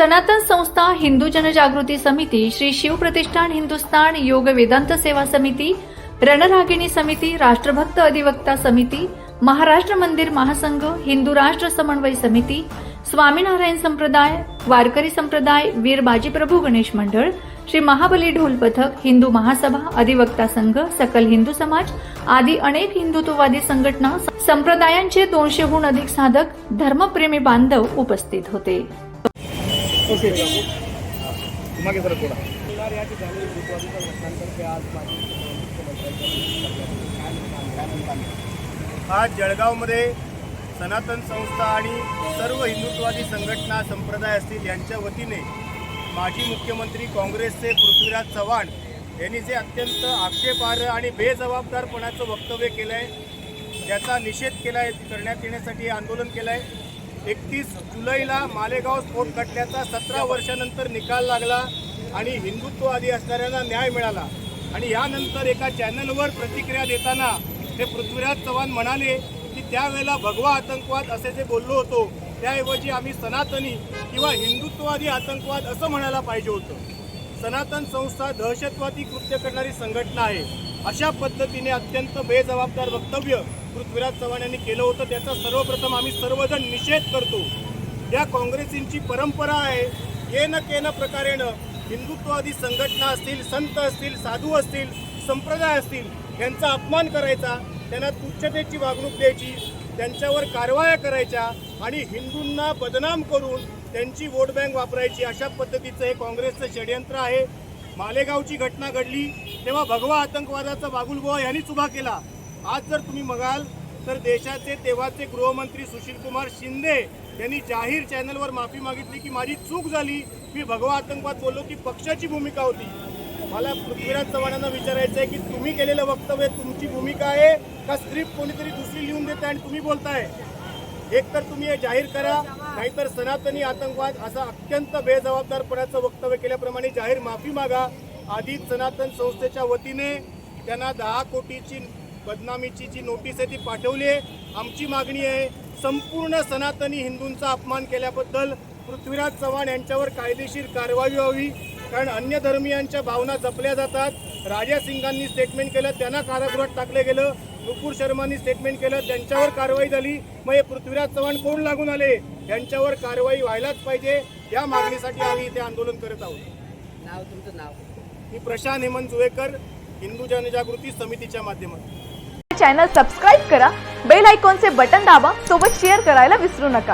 सनातन संस्था हिंदू जनजागृती समिती श्री शिव प्रतिष्ठान हिंदुस्थान योग वेदांत सेवा समिती रणरागिणी समिती राष्ट्रभक्त अधिवक्ता समिती महाराष्ट्र मंदिर महासंघ हिंदू राष्ट्र समन्वय समिती स्वामीनारायण संप्रदाय वारकरी संप्रदाय वीर बाजीप्रभू गणेश मंडळ श्री महाबली ढोल पथक हिंदू महासभा अधिवक्ता संघ सकल हिंदू समाज आदी अनेक हिंदुत्ववादी संघटना संप्रदायांचे दोनशेहून अधिक साधक धर्मप्रेमी बांधव उपस्थित होते. मागे सर थोडा या ठिकाणी घटनांतर्फे आज माजी मुख्यमंत्र्यांच्या आज जळगावमध्ये सनातन संस्था आणि सर्व हिंदुत्ववादी संघटना संप्रदाय असतील यांच्या वतीने माजी मुख्यमंत्री काँग्रेसचे पृथ्वीराज चव्हाण यांनी जे अत्यंत आक्षेपार्ह आणि बेजबाबदारपणाचं वक्तव्य केलं आहे त्याचा निषेध केला आहे करण्यात येण्यासाठी आंदोलन केलं आहे एकतीस जुलैला मालेगाव स्फोट खटल्याचा सतरा वर्षानंतर निकाल लागला आणि हिंदुत्ववादी असणाऱ्यांना न्याय मिळाला. आणि यानंतर एका चॅनलवर प्रतिक्रिया देताना ते पृथ्वीराज चव्हाण म्हणाले की त्यावेळेला भगवा आतंकवाद असे जे बोललो होतो त्याऐवजी आम्ही सनातनी किंवा हिंदुत्ववादी आतंकवाद असं म्हणायला पाहिजे होतं. सनातन संस्था दहशतवादी कृत्य करणारी संघटना आहे. अशा पद्धतीने अत्यंत बेजबाबदार वक्तव्य पृथ्वीराज चव्हाण यांनी केलं होतं त्याचा सर्वप्रथम आम्ही सर्वजण निषेध करतो. या काँग्रेसींची परंपरा आहे केन केन प्रकारेनं हिंदुत्ववादी संघटना असतील संत असतील साधू असतील संप्रदाय असतील यांचा अपमान करायचा त्यांना तुच्छतेची वागणूक द्यायची त्यांच्यावर कारवाया करायच्या आणि हिंदूंना बदनाम करून त्यांची वोट बँक वापरायची अशा पद्धतीचं हे काँग्रेसचं षडयंत्र आहे. मालेगावची घटना घडली तेव्हा भगवा आतंकवादाचा बागुलबुवा यांनीच उभा केला. आज जर तुम्ही बघाल तर देशाचे तेव्हाचे गृहमंत्री सुशीलकुमार शिंदे यांनी जाहीर चॅनलवर माफी मागितली की माझी चूक झाली. मी भगवा आतंकवाद बोललो की पक्षाची भूमिका होती. मला पृथ्वीराज चव्हाणांना विचारायचं आहे की तुम्ही केलेलं वक्तव्य तुमची भूमिका आहे का स्क्रिप्ट कोणीतरी दुसरी लिहून देते आणि तुम्ही बोलताय? एक तर तुम्ही हे जाहीर करा नाहीतर सनातनी आतंकवाद असा अत्यंत बेजबाबदारपणाचं वक्तव्य केल्याप्रमाणे जाहीर माफी मागा. आधीच सनातन संस्थेच्या वतीने त्यांना दहा कोटीची बदनामीची जी नोटीस आहे ती पाठवली आहे. आमची मागणी आहे संपूर्ण सनातनी हिंदूंचा अपमान केल्याबद्दल पृथ्वीराज चव्हाण यांच्यावर कायदेशीर कारवाई व्हावी कारण अन्य धर्मियांच्या भावना जपल्या जातात. राजा सिंगांनी स्टेटमेंट केलं त्यांना कारागृहात टाकलं गेलं. नुपूर शर्मांनी स्टेटमेंट केलं त्यांच्यावर कारवाई झाली. मग हे पृथ्वीराज चव्हाण कोण लागून आले? यांच्यावर कारवाई व्हायलाच पाहिजे. या मागणीसाठी आम्ही इथे आंदोलन करत आहोत. नाव तुमचं नाव? मी प्रशांत हेमंत जुवेकर हिंदू जनजागृती समितीच्या माध्यमातून. चॅनल सबस्क्राईब करा बेल आयकॉनचे बटन दाबा सोबत शेअर करायला विसरू नका.